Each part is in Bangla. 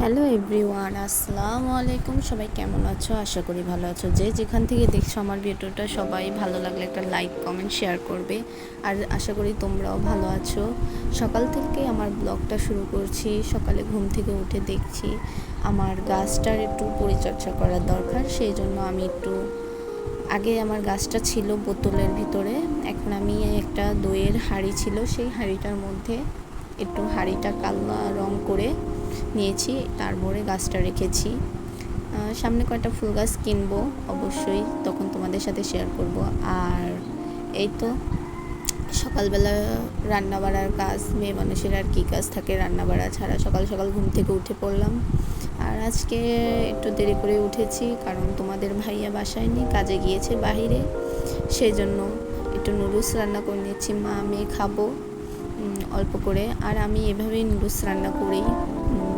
হ্যালো এভরিওয়ান আসসালামু আলাইকুম। সবাই কেমন আছো? আশা করি ভালো আছো। যে যেখান থেকে দেখছ আমার ভিডিওটা, সবাই ভালো লাগলে একটা লাইক কমেন্ট শেয়ার করবে। আর আশা করি তোমরাও ভালো আছো। সকাল থেকে আমার ব্লগটা শুরু করছি। সকালে ঘুম থেকে উঠে দেখছি আমার গাছটার একটু পরিচর্যা করার দরকার। সেই জন্য আমি একটু আগে আমার গাছটা ছিল বোতলের ভিতরে। এখন আমি একটা দইয়ের হাঁড়ি ছিল। সেই হাঁড়িটার মধ্যে একটু হাঁড়িটা কালো রং করে নিয়েছি তারপরে গাছটা রেখেছি। সামনে কয়েকটা ফুল গাছ কিনবো, অবশ্যই তখন তোমাদের সাথে শেয়ার করব। আর এই তো, সকালবেলা রান্না বাড়ার কাজ, মেয়ে মানুষের আর কী কাজ থাকে রান্না বাড়া ছাড়া। সকাল সকাল ঘুম থেকে উঠে পড়লাম। আর আজকে একটু দেরি করে উঠেছি, কারণ তোমাদের ভাইয়া বাসায় নেই, কাজে গিয়েছে বাহিরে। সেই জন্য একটু নুডলস রান্না করে নিচ্ছি, মা, মেয়ে খাব। অল্প করে। আর আমি এভাবেই নুডলস রান্না করি।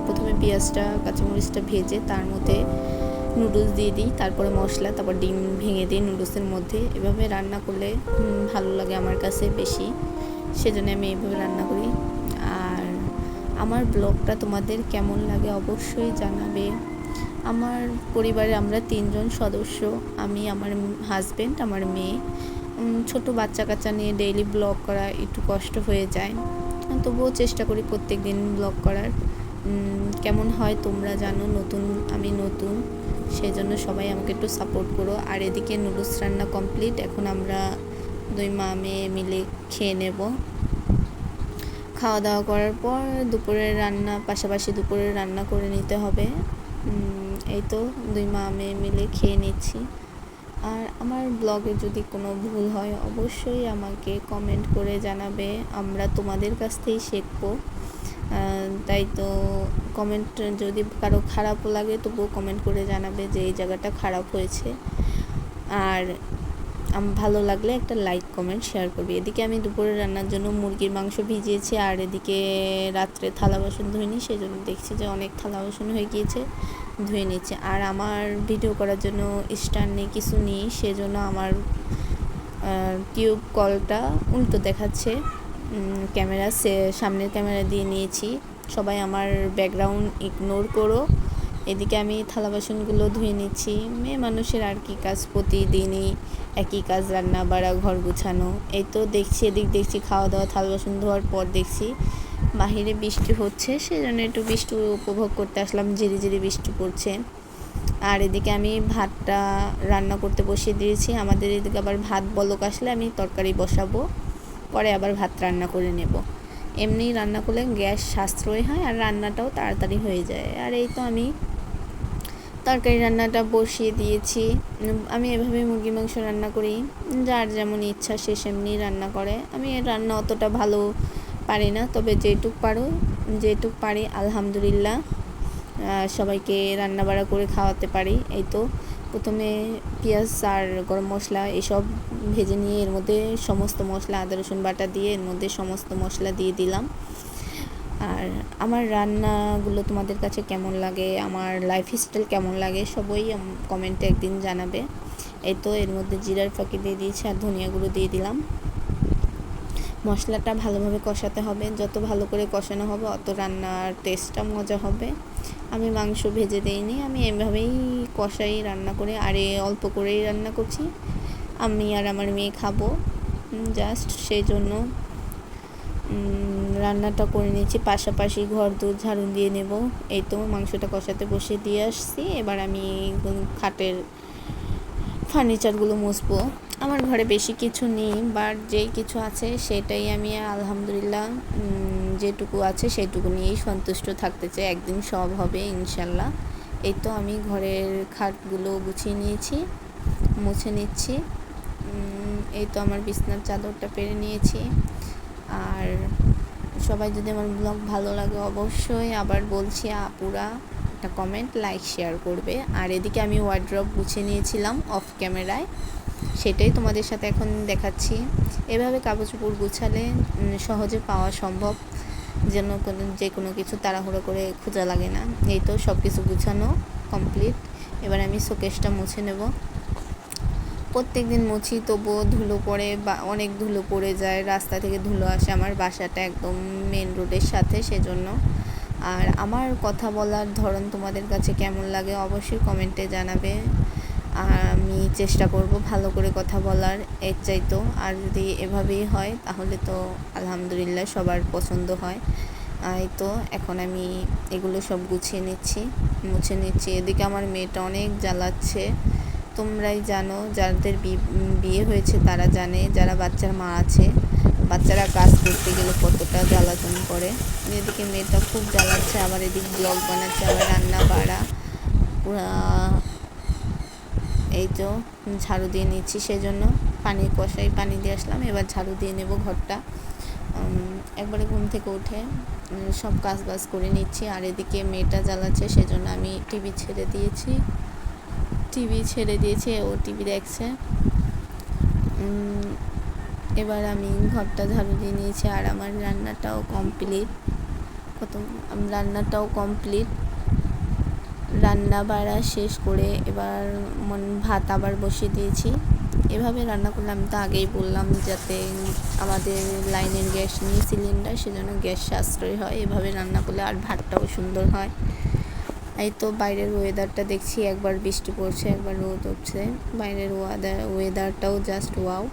প্রথমে পেঁয়াজটা, কাঁচামরিচটা ভেজে তার মধ্যে নুডলস দিয়ে দিই। তারপরে মশলা, তারপর ডিম ভেঙে দিই নুডলসের মধ্যে। এভাবে রান্না করলে ভালো লাগে আমার কাছে বেশি। সেজন্য আমি এইভাবে রান্না করি। আর আমার ব্লগটা তোমাদের কেমন লাগে অবশ্যই জানাবে। আমার পরিবারে আমরা তিনজন সদস্য। আমি, আমার হাজব্যান্ড আমার মেয়ে। ছোট বাচ্চা কাচ্চা নিয়ে ডেইলি ব্লগ করা একটু কষ্ট হয়ে যায়। তবুও চেষ্টা করি প্রত্যেক দিন ব্লগ করার কেমন হয় তোমরা জানো, নতুন আমি নতুন সেই জন্য সবাই আমাকে একটু সাপোর্ট করো। আর এদিকে নুডলস রান্না কমপ্লিট এখন আমরা দুই মা মেয়ে মিলে খেয়ে নেব। খাওয়া দাওয়া করার পর দুপুরের রান্না, পাশাপাশি দুপুরের রান্না করে নিতে হবে। এই তো দুই মা মেয়ে মিলে খেয়ে নিচ্ছি। আর আমার ব্লগে যদি কোনো ভুল হয়, অবশ্যই আমাকে কমেন্ট করে জানাবে। আমরা তোমাদের কাছ থেকেই শিখব। তাই তো কমেন্ট যদি কারও খারাপও লাগে, তবুও কমেন্ট করে জানাবে যে এই জায়গাটা খারাপ হয়েছে। আর ভালো লাগলে একটা লাইক কমেন্ট শেয়ার করবি। এদিকে আমি দুপুরে রান্নার জন্য মুরগির মাংস ভিজিয়েছি, আর এদিকে রাত্রে থালা বাসন ধুইনি সেই জন্য দেখছি যে অনেক থালা বাসন হয়ে গিয়েছে, ধুয়ে নিচ্ছে। আর আমার ভিডিও করার জন্য স্ট্যান্ড নেই, কিছু নেই, সেজন্য আমার টিউব কলটা উল্টো দেখাচ্ছে। ক্যামেরা সে, সামনের ক্যামেরা দিয়ে নিয়েছি। সবাই আমার ব্যাকগ্রাউন্ড ইগনোর করো। এদিকে আমি থালা বাসনগুলো ধুয়ে নিচ্ছি। মেয়ে মানুষের আর কি কাজ প্রতিদিনই একই কাজ, রান্না বাড়া, ঘর গুছানো। এই তো দেখছি, এদিক দেখছি খাওয়া দাওয়া, থালা বাসন ধোয়ার পর দেখছি বাহিরে বৃষ্টি হচ্ছে। সেজন্য একটু বৃষ্টি উপভোগ করতে আসলাম, ঝিরি ঝিরি বৃষ্টি পড়ছে। আর এদিকে আমি ভাতটা রান্না করতে বসিয়ে দিয়েছি। আমাদের এদিকে আবার ভাত বলক আসলে আমি তরকারি বসাবো, পরে আবার ভাত রান্না করে নেব। এমনি রান্না করলে গ্যাস সাশ্রয় হয় আর রান্নাটাও তাড়াতাড়ি হয়ে যায়। আর এই তো আমি তরকারি রান্নাটা বসিয়ে দিয়েছি। আমি এভাবে মুরগি মাংস রান্না করি। যার যেমন ইচ্ছা সে সেমনি রান্না করে। আমি রান্না অতটা ভালো পারি না, তবে যেটুক পারো, যেটুক পারি, আলহামদুলিল্লাহ সবাইকে রান্না বাড়া করে খাওয়াতে পারি। এই তো, প্রথমে পেঁয়াজ আর গরম মশলা এসব ভেজে নিয়ে এর মধ্যে সমস্ত মশলা, আদা রসুন বাটা দিয়ে এর মধ্যে সমস্ত মশলা দিয়ে দিলাম। আর আমার রান্নাগুলো তোমাদের কাছে কেমন লাগে, আমার লাইফস্টাইল কেমন লাগে, সবই কমেন্টে একদিন জানাবে। এই তো, এর মধ্যে জিরার ফাঁকি দিয়ে দিয়েছি আর ধনিয়াগুলো দিয়ে দিলাম। মশলাটা ভালোভাবে কষাতে হবে, যত ভালো করে কষানো হবে অত রান্নার টেস্টটা মজা হবে। আমি মাংস ভেজে দিইনি, আমি এভাবেই কষাই রান্না করে, আর অল্প করেই রান্না করছি। আমি আর আমার মেয়ে খাব জাস্ট সেই জন্য। রান্নাটা করে নিয়েছি। পাশাপাশি ঘর দূর ঝাড়ু দিয়ে নেব। এই তো, মাংসটা কষাতে বসে দিয়ে আসছি। এবার আমি খাটের ফার্নিচারগুলো মুছবো। আমার ঘরে বেশি কিছু নেই বাট যেই কিছু আছে সেটাই আমি আলহামদুলিল্লাহ যেটুকু আছে সেটুকু নিয়েই সন্তুষ্ট থাকতে চাই। একদিন সব হবে, ইনশাল্লাহ। এই তো, আমি ঘরের খাটগুলো গুছিয়ে নিয়েছি, মুছে নিচ্ছি। এই তো, আমার বিছনার চাদরটা পেরে নিয়েছি। আর সবাই যদি আমার ব্লগ ভালো লাগে অবশ্যই আবার বলছি আপুরা একটা কমেন্ট লাইক শেয়ার করবে। আর এদিকে আমি ওয়ার্ড্রপ গুছিয়ে নিয়েছিলাম অফ ক্যামেরায় সেটাই তোমাদের সাথে এখন দেখাচ্ছি। এভাবে কাগজ উপর গুছালে সহজে পাওয়া সম্ভব। যেন কোনো, যে কোনো কিছু তাড়াহুড়ো করে খোঁজা লাগে না। এই তো সব কিছু গুছানো কমপ্লিট এবার আমি শোকেসটা মুছে নেব। প্রত্যেক দিন মুছি, তবুও ধুলো পড়ে বা অনেক ধুলো পড়ে যায়। রাস্তা থেকে ধুলো আসে আমার বাসাটা একদম মেন রোডের সাথে সেজন্য। আর আমার কথা বলার ধরন তোমাদের কাছে কেমন লাগে অবশ্যই কমেন্টে জানাবে। আমি চেষ্টা করব ভালো করে কথা বলার এর চাইতো। আর যদি এভাবেই হয়, তাহলে তো আলহামদুলিল্লাহ সবার পছন্দ হয়। এই তো এখন আমি এগুলো সব গুছিয়ে নিচ্ছি, মুছে নিচ্ছি। এদিকে আমার মেয়েটা অনেক জ্বালাচ্ছে। তোমরাই জানো, যাদের বিয়ে হয়েছে তারা জানে, যারা বাচ্চার মা আছে, বাচ্চারা কাজ করতে গেলে কতটা জ্বালাতন করে। এদিকে মেয়েটা খুব জ্বালাচ্ছে, আবার এদিকে ব্লগ বানাচ্ছে, আবার রান্না বাড়া। এই তো ঝাড়ু দিয়ে নিচ্ছি সেজন্য। পানি কষাই পানি দিয়ে আসলাম, এবার ঝাড়ু দিয়ে নেব ঘরটা। একবারে ঘুম থেকে উঠে সব কাজ বাজ করে নিচ্ছি, আর এদিকে মেয়েটা জ্বালাচ্ছে, সেজন্য আমি টিভি ছেড়ে দিয়েছি। টিভি ছেড়ে দিয়েছে, ও টিভি দেখছে। এবার আমি ঘরটা ঝাড়ু দিয়ে নিয়েছি আর আমার রান্নাটাও কমপ্লিট কত রান্নাটাও কমপ্লিট রান্না বাড়া শেষ করে এবার মন ভাত আবার বসিয়ে দিয়েছি। এভাবে রান্না করলে আমি তো আগেই বললাম যাতে আমাদের লাইনের গ্যাস নিয়ে সিলিন্ডার সেজন্য গ্যাস সাশ্রয় হয়। এভাবে রান্না করলে আর ভাতটাও সুন্দর হয়। এই তো বাইরের ওয়েদারটা দেখছি, একবার বৃষ্টি পড়ছে, একবার রোদ উঠছে। বাইরের ওয়াদার ওয়েদারটাও জাস্ট ওয়াও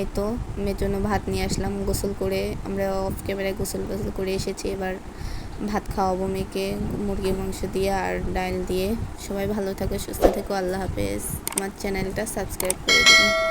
এই তো মেয়ের জন্য ভাত নিয়ে আসলাম, গোসল করে আমরা অফ ক্যামেরায় গোসল গোসল করে এসেছি, এবার ভাত খাওয়াবো মেয়েকে, মুরগির মাংস দিয়ে আর ডাল দিয়ে। সবাই ভালো থাকো, সুস্থ থেকো, আল্লাহ হাফেজ। আমার চ্যানেলটা সাবস্ক্রাইব করে দেবেন